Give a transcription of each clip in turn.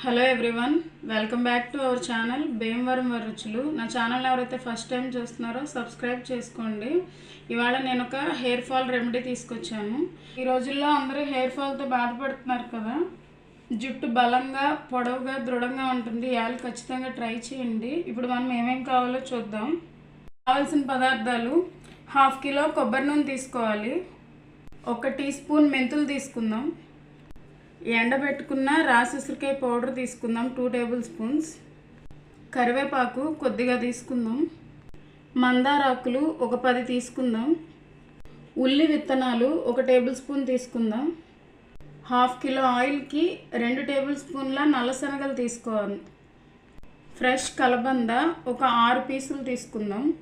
Hello everyone welcome back to our channel Bhimavaram రుచులు నా channel ఎవరైతే ఫస్ట్ టైం చూస్తున్నారో సబ్స్క్రైబ్ చేసుకోండి. ఇవాళ నేను ఒక హెయిర్ ఫాల్ రెమెడీ తీసుకొచ్చాను. ఈ రోజుల్లో అందరూ హెయిర్ ఫాల్తో బాధపడుతున్నారు కదా? జుట్టు బలంగా పొడవుగా దృఢంగా ఉంటుంది. ఇవాళ ఖచ్చితంగా ట్రై చేయండి. ఇప్పుడు మనం ఏమేం కావాలో చూద్దాం. కావాల్సిన పదార్థాలు హాఫ్ కిలో కొబ్బరి నూనె తీసుకోవాలి. ఒక టీ స్పూన్ మెంతులు తీసుకుందాం. ఎండబెట్టుకున్న రాసుసరికాయ పౌడర్ తీసుకుందాం టూ టేబుల్ స్పూన్స్ కరివేపాకు కొద్దిగా తీసుకుందాం. మందారాకులు ఒక పది తీసుకుందాం. ఉల్లి విత్తనాలు ఒక టేబుల్ స్పూన్ తీసుకుందాం. హాఫ్ కిలో ఆయిల్కి రెండు టేబుల్ స్పూన్ల నల్లశనగలు తీసుకోవాలి. ఫ్రెష్ కలబంద ఒక ఆరు పీసులు తీసుకుందాం.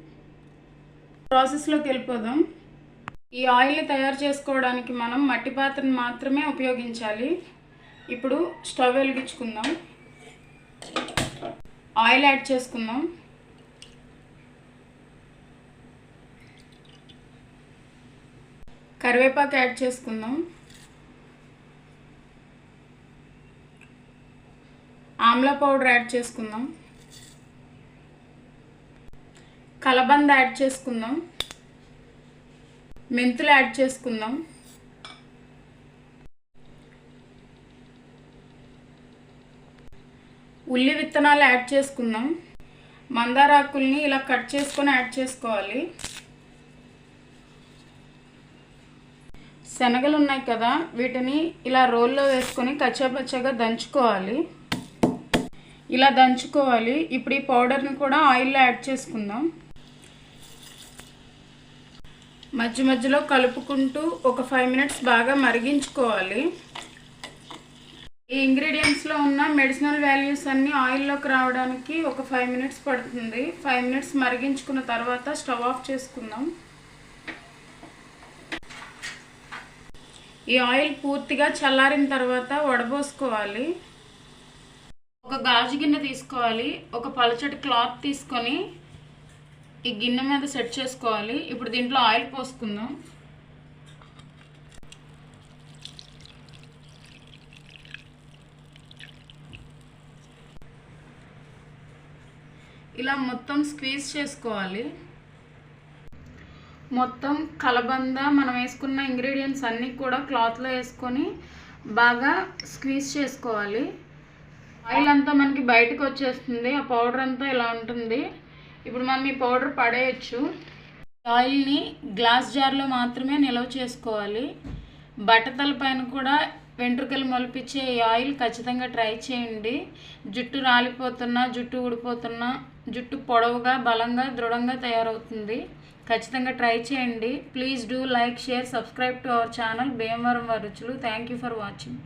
ప్రాసెస్లోకి వెళ్ళిపోదాం. ఈ ఆయిల్ తయారు చేసుకోవడానికి మనం మట్టి పాత్రను మాత్రమే ఉపయోగించాలి. ఇప్పుడు స్టవ్ వెలిగించుకుందాం. ఆయిల్ యాడ్ చేసుకుందాం. కరివేపాకు యాడ్ చేసుకుందాం. ఆమ్లా పౌడర్ యాడ్ చేసుకుందాం. కలబంద యాడ్ చేసుకుందాం. మెంతులు యాడ్ చేసుకుందాం. ఉల్లి విత్తనాలు యాడ్ చేసుకుందాం. మందారాకుల్ని ఇలా కట్ చేసుకొని యాడ్ చేసుకోవాలి. శనగలు ఉన్నాయి కదా వీటిని ఇలా రోల్లో వేసుకొని కచ్చాపచ్చగా దంచుకోవాలి. ఇలా దంచుకోవాలి. ఇప్పుడు ఈ పౌడర్ని కూడా ఆయిల్లో యాడ్ చేసుకుందాం. మధ్య మధ్యలో కలుపుకుంటూ ఒక ఫైవ్ మినిట్స్ బాగా మరిగించుకోవాలి. ఈ ఇంగ్రీడియంట్స్లో ఉన్న మెడిసినల్ వాల్యూస్ అన్నీ ఆయిల్లోకి రావడానికి ఒక ఫైవ్ మినిట్స్ పడుతుంది. ఫైవ్ మినిట్స్ మరిగించుకున్న తర్వాత స్టవ్ ఆఫ్ చేసుకుందాం. ఈ ఆయిల్ పూర్తిగా చల్లారిన తర్వాత వడబోసుకోవాలి. ఒక గాజు గిన్నె తీసుకోవాలి. ఒక పలచటి క్లాత్ తీసుకొని ఈ గిన్నె మీద సెట్ చేసుకోవాలి. ఇప్పుడు దీంట్లో ఆయిల్ పోసుకుందాం. ఇలా మొత్తం స్క్వీజ్ చేసుకోవాలి. మొత్తం కలబంద మనం వేసుకున్న ఇంగ్రీడియంట్స్ అన్నీ కూడా క్లాత్లో వేసుకొని బాగా స్క్వీజ్ చేసుకోవాలి. ఆయిల్ అంతా మనకి బయటకు వచ్చేస్తుంది. ఆ పౌడర్ అంతా ఇలా ఉంటుంది. ఇప్పుడు మనం ఈ పౌడర్ పడేయచ్చు. ఆయిల్ని గ్లాస్ జార్లో మాత్రమే నిల్వ చేసుకోవాలి. బట్టతల పైన కూడా వెంట్రుకలు మొలిపించే ఈ ఆయిల్ ఖచ్చితంగా ట్రై చేయండి. జుట్టు రాలిపోతున్నా జుట్టు ఊడిపోతున్నా జుట్టు పొడవుగా బలంగా దృఢంగా తయారవుతుంది. ఖచ్చితంగా ట్రై చేయండి. Please do like share subscribe to our channel. Bhimavaram వరుచులు thank you for watching.